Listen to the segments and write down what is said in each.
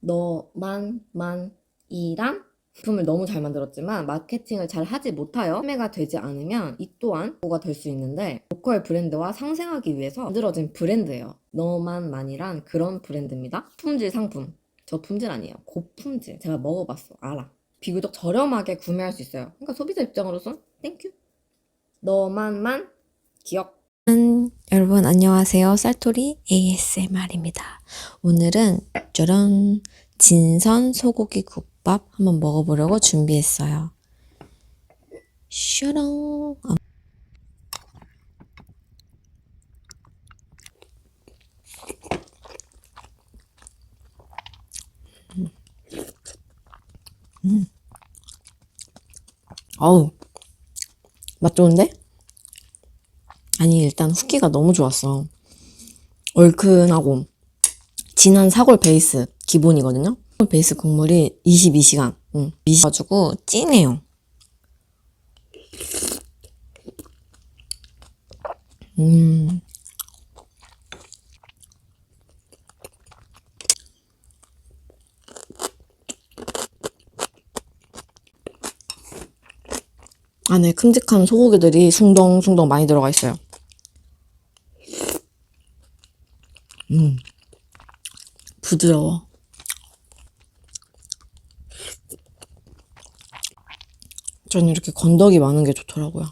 너만 만이란 제품을 너무 잘 만들었지만 마케팅을 잘 하지 못하여 판매가 되지 않으면 이 또한 뭐가 될 수 있는데 로컬 브랜드와 상생하기 위해서 만들어진 브랜드예요. 너만 만이란 그런 브랜드입니다. 품질 상품. 저 품질 아니에요. 고품질. 제가 먹어봤어. 알아. 비교적 저렴하게 구매할 수 있어요. 그러니까 소비자 입장으로선 땡큐. 너만만 기억. 음, 여러분 안녕하세요. 쌀토리 ASMR입니다. 오늘은 짜란 진선 소고기 국밥 한번 먹어보려고 준비했어요. 슈렁 아, 음. 음. 어우 맛 좋은데? 아니 일단 후기가 너무 좋았어. 얼큰하고 진한 사골 베이스 기본이거든요. 사골 베이스 국물이 22시간 응. 미셔가지고 진해요. 음. 안에 큼직한 소고기들이 숭덩숭덩 많이 들어가 있어요. 음. 부드러워. 저는 이렇게 건더기 많은 게 좋더라고요.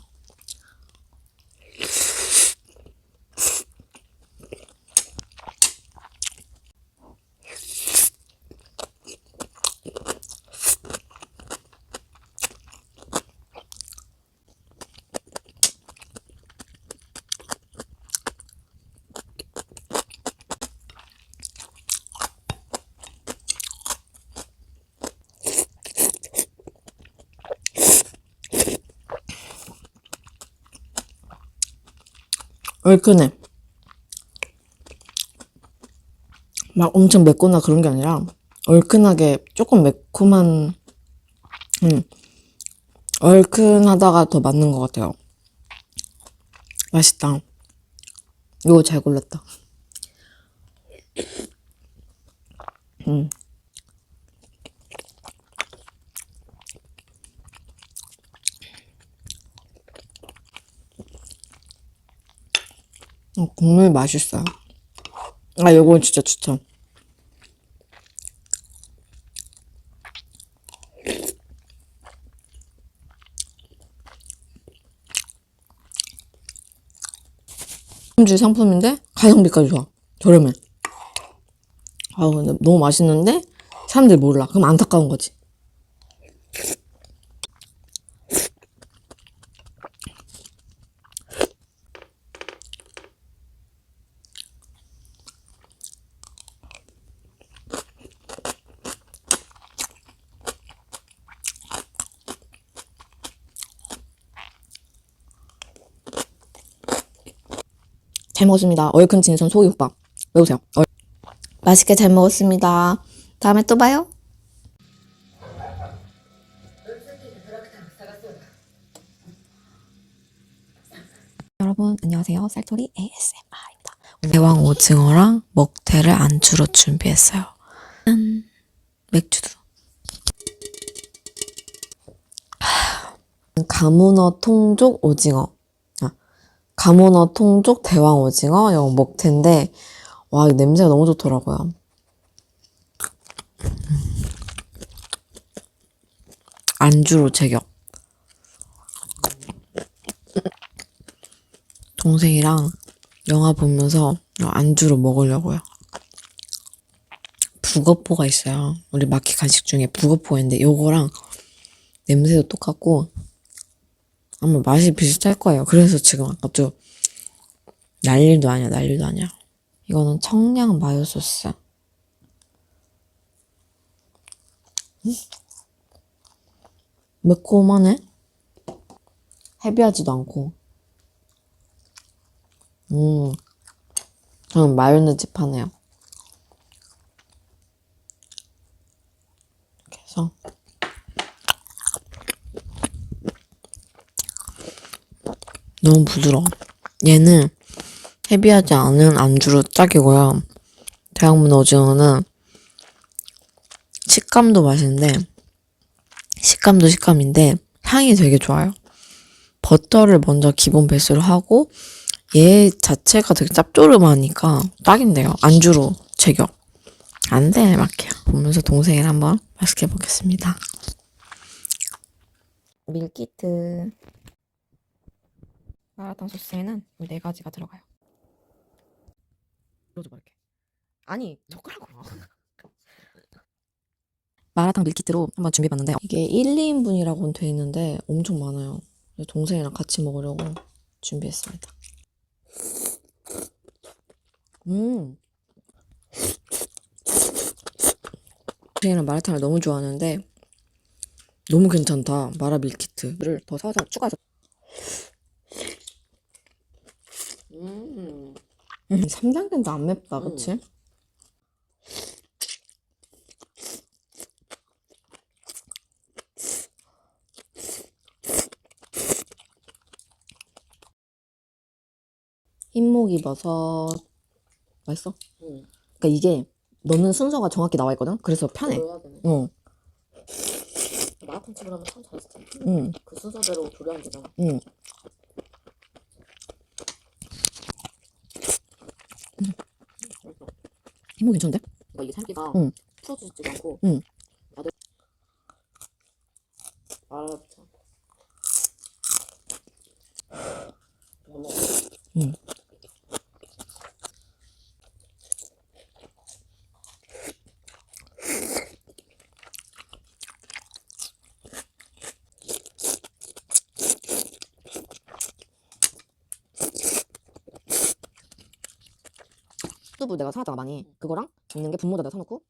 얼큰해. 막 엄청 맵거나 그런 게 아니라 얼큰하게 조금 매콤한 음 얼큰하다가 더 맞는 것 같아요. 맛있다. 이거 잘 골랐다. 음. 국물 맛있어요. 아, 이거 진짜 추천. 품질 상품인데 가성비까지 좋아. 저렴해. 아우, 근데 너무 맛있는데 사람들이 몰라. 그럼 안타까운 거지. 잘 먹었습니다. 얼큰 진선 소고기국밥. 외우세요. 얼- 맛있게 잘 먹었습니다. 다음에 또 봐요. 여러분 안녕하세요. 쌀토리 ASMR입니다. 대왕 오징어랑 먹태를 안주로 준비했어요. 짠. 맥주도. 가문어 통족 오징어. 아, 가문어 통족 대왕 오징어 요 먹태인데 와, 이 냄새가 너무 좋더라고요. 안주로 제격. 동생이랑 영화 보면서 안주로 먹으려고요. 북어포가 있어요. 우리 마키 간식 중에 북어포인데 요거랑 냄새도 똑같고 아마 맛이 비슷할 거예요. 그래서 지금 아까도 난리도 아니야, 난리도 아니야. 이거는 청양 마요 소스. 음? 매콤하네. 헤비하지도 않고. 음, 저는 마요네즈 파네요. 이렇게 해서 너무 부드러워. 얘는 헤비하지 않은 안주로 딱이고요. 대학문 오징어는 식감도 맛있는데 식감도 식감인데 향이 되게 좋아요. 버터를 먼저 기본 베이스로 하고 얘 자체가 되게 짭조름하니까 딱인데요. 안주로 제격. 안 돼, 막해요. 보면서 동생이랑 한번 맛있게 먹겠습니다. 밀키트. 마라탕 소스에는 네 가지가 들어가요. 넣어줘봐 이렇게. 아니 젓가락으로. 마라탕 밀키트로 한번 준비해봤는데 이게 1, 2인분이라고는 돼 있는데 엄청 많아요. 동생이랑 같이 먹으려고 준비했습니다. 음. 동생이랑 마라탕을 너무 좋아하는데 너무 괜찮다. 마라 밀키트를 더 사서 추가해서. 음. 음, 3단계인데 안 맵다, 그치? 흰목이 버섯 맛있어? 응. 그러니까 이게 넣는 순서가 정확히 나와 있거든. 그래서 편해. 조려야 되네. 어, 마라탕 집을 하면 참 잘했지. 응, 그 순서대로 조려야 되잖아. 응. 흰목 괜찮은데? 그러니까 이게 살기가 응. 풀어지지도 않고. 응. 나도. 어머. 응. 수브 내가 사놨잖아 많이. 그거랑 있는 게 분모자에다 사놓고.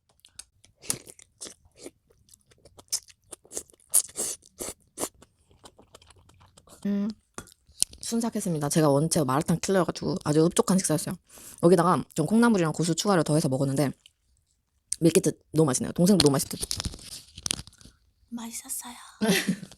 음 순삭했습니다. 제가 원체 마라탕 킬러여가지고 아주 흡족한 식사였어요. 여기다가 좀 콩나물이랑 고수 추가를 더해서 먹었는데 밀키트 너무 맛있네요. 동생도 너무 맛있대. 맛있었어요.